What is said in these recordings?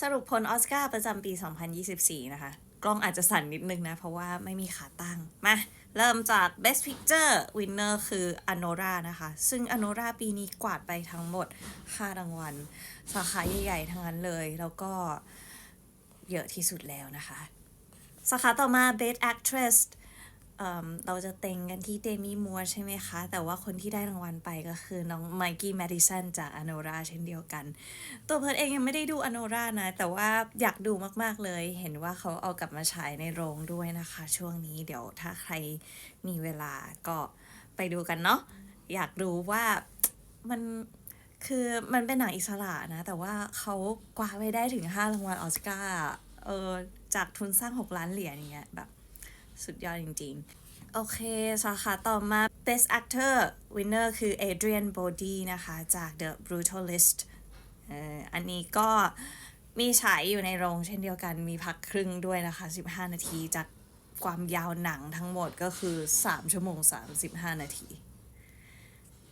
สรุปผลออสการ์ประจำปี 2024 นะคะ กล้องอาจจะสั่นนิดนึงนะ เพราะว่าไม่มีขาตั้ง มา เริ่มจาก Best Picture Winner คือ Anora นะคะ ซึ่ง Anora ปีนี้กวาดไปทั้งหมด 5 รางวัล สาขาใหญ่ ๆ ทั้งนั้นเลย แล้วก็เยอะที่สุดแล้วนะคะ สาขาต่อมา Best Actress เเราจะเต็งกันที่เดมี่มัวใช่ไหมคะ แต่ว่าคนที่ได้รางวัลไปก็คือน้องไมกี้แมดิสันจากอโนราเช่นเดียวกัน ตัวเพิร์ดเองยังไม่ได้ดูอโนรานะ แต่ว่าอยากดูมากๆเลย เห็นว่าเขาเอากลับมาฉายในโรงด้วยนะคะ ช่วงนี้เดี๋ยวถ้าใครมีเวลาก็ไปดูกันเนาะอยากรู้ว่ามันคือมันเป็นหนังอิสระนะ แต่ว่าเขากวาดไปได้ถึง 5 รางวัลออสการ์เออจากทุนสร้าง 6 ล้านเหรียญอย่างเงี้ยแบบ สุดยอดจริง ๆ โอเค สาขาต่อมา Best Actor Winner คือ Adrian Brody นะคะ จาก The Brutalist อันนี้ก็มีฉายอยู่ในโรงเช่นเดียวกันมีพักครึ่งด้วยนะคะ 15 นาทีจากความยาวหนังทั้งหมดก็คือ 3 ชั่วโมง 35 นาที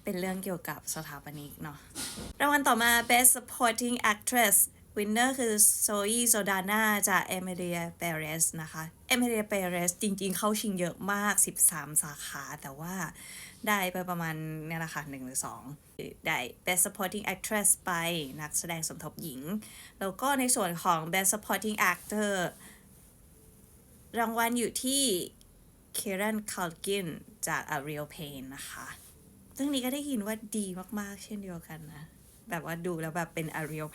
เป็นเรื่องเกี่ยวกับสถาปนิกเนาะรางวัลต่อมา Best Supporting Actress Winner คือโซยีโซดาน่าจากเอมิเลียเปเรสนะคะเอมิเลียเปเรสจริง ๆ เข้าชิงเยอะมาก 13 สาขา แต่ว่าได้ไปประมาณเนี่ยแหละค่ะหนึ่งหรือ2ได้ Best Supporting Actress ไปนักแสดงสมทบหญิง แล้วก็ในส่วนของ Best Supporting Actor รางวัลอยู่ที่ k i r a n c a l k i n จาก A Real Pain นะคะซึ่งนี้ก็ได้ยินว่าดีมาก ๆ เช่นเดียวกันนะ แบบว่าดูแล้วแบบเป็น a real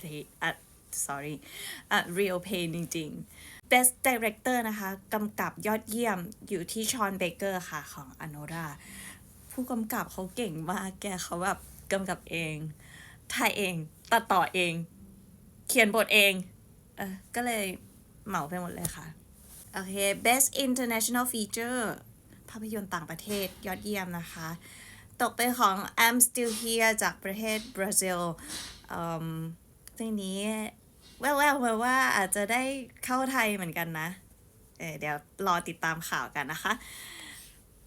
play อะ sorry a real pain จริง ๆ best director นะคะกำกับยอดเยี่ยมอยู่ที่ชอนเบเกอร์ค่ะของอโนราผู้กำกับเขาเก่งมากแกเขาแบบกำกับเองถ่ายเอง ตัดต่อเอง เขียนบทเองเออก็เลยเหมาไปหมดเลยค่ะ โอเค best international feature ภาพยนตร์ต่างประเทศยอดเยี่ยมนะคะ ตกเป็นของ I'm Still Here จากประเทศบราซิลอืมซึ่งนี้ แววๆมาว่าอาจจะได้เข้าไทยเหมือนกันนะเเดี๋ยวรอติดตามข่าวกันนะคะ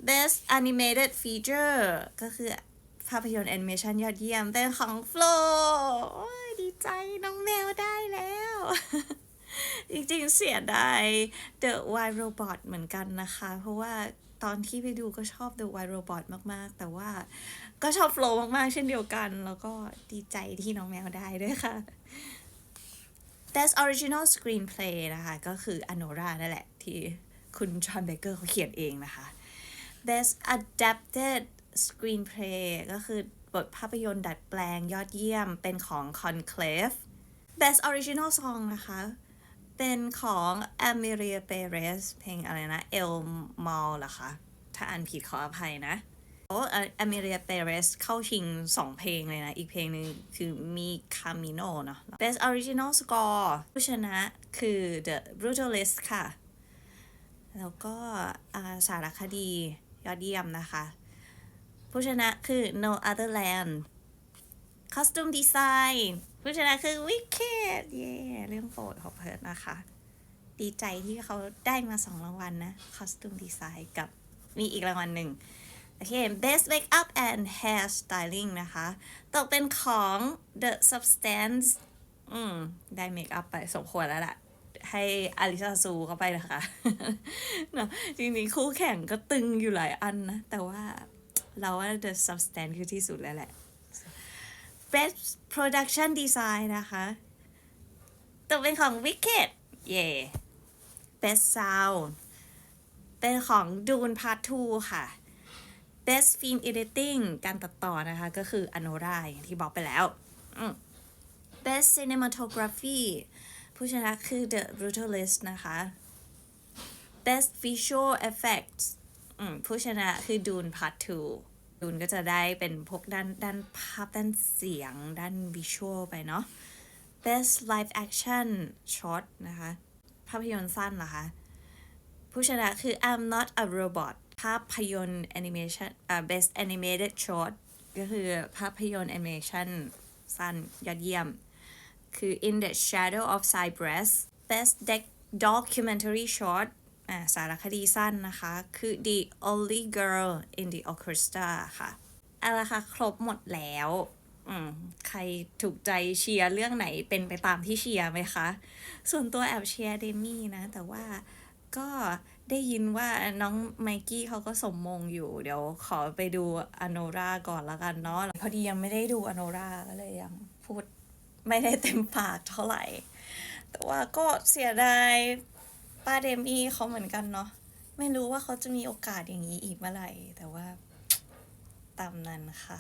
Best Animated Feature ก็คือภาพยนตร์แอนิเมชันยอดเยี่ยมเป็นของโอ้ยดีใจน้องแมวได้แล้ว จริงๆเสียดาย The Wild Robot เหมือนกันนะคะ เพราะว่าตอนที่ไปดูก็ชอบ The Wild Robot มากๆ แต่ว่าก็ชอบ Flow มากๆ เช่นเดียวกัน แล้วก็ดีใจที่น้องแมวได้ด้วยค่ะ Best Original Screenplay นะคะ ก็คือ Anora นั่นแหละ ที่คุณชอนเบเกอร์เขาเขียนเองนะคะ Best Adapted Screenplay ก็คือบทภาพยนตร์ดัดแปลงยอดเยี่ยมเป็นของ Conclave Best Original Song นะคะ เป็นของ Amelia Perez เพลงอะไรนะ El Mal เหรอคะ ถ้าอ่านผิดขออภัยนะ โอ้อเมริ a เปเรสเข้าชิง 2 เพลงเลยนะ อีกเพลงหนึ่งคือมีคามิโนเนาะ Best Original Score ผู้ชนะคือ The Brutalist ค่ะ แล้วก็สารคดียอดเยี่ยมนะคะ ผู้ชนะคือ No Other Land Costume Design ผู้ชนะคือ Wicked เย้เรื่องโปรดของเพิร์ดนะคะ ดีใจที่เขาได้มาสองรางวัลนะ Costume Design กับมีอีกรางวัลหนึ่ง โอเค Best Makeup and Hair Styling นะคะ ตกเป็นของ The Substance อืม ได้เมคอัพไปสมควรแล้วล่ะให้อลิซาซูเข้าไปนะคะเนอะจริงๆ คู่แข่งก็ตึงอยู่หลายอันนะ แต่ว่าเราว่า The Substance คือที่สุดแล้วแหละ Best Production Design นะคะตกเป็นของ Wicked เย่ Best Sound เป็นของ Dune Part 2ค่ะ Best Film Editing การตัดต่อนะคะ ก็คือ Anora อย่างที่บอกไปแล้ว Best Cinematography ผู้ชนะคือ The Brutalist นะคะ Best Visual Effects ผู้ชนะคือ Dune Part 2 Dune ก็จะได้เป็นพวกด้านด้านภาพด้านเสียงด้านวิชวลไปเนาะ Best Live Action Short นะคะ ภาพยนตร์สั้นเหรอคะ ผู้ชนะคือ I'm Not a Robot ภาพยนตร์แอนิเมชันอ่า Best Animated Short ก็คือภาพยนตร์แอนิเมชันสั้นยอดเยี่ยม คือ In the Shadow of Cypress Best De- documentary Short อ่าสารคดีสั้นนะคะ คือ The Only Girl in the Orchestra ค่ะเอาละค่ะ ครบหมดแล้วอืมใครถูกใจเชียร์เรื่องไหนเป็นไปตามที่เชียร์ไหมคะ ส่วนตัวแอบเชียร์เดมี่นะ แต่ว่าก็ ได้ยินว่าน้องไมกี้เขาก็สมมงอยู่ เดี๋ยวขอไปดูอโนราก่อนละกันเนาะพอดียังไม่ได้ดูอโนราก็เลยยังพูดไม่ได้เต็มปากเท่าไหร่ แต่ว่าก็เสียดายป้าเดมี่เขาเหมือนกันเนาะไม่รู้ว่าเขาจะมีโอกาสอย่างนี้อีกเมื่อไหร่ แต่ว่าตามนั้นค่ะ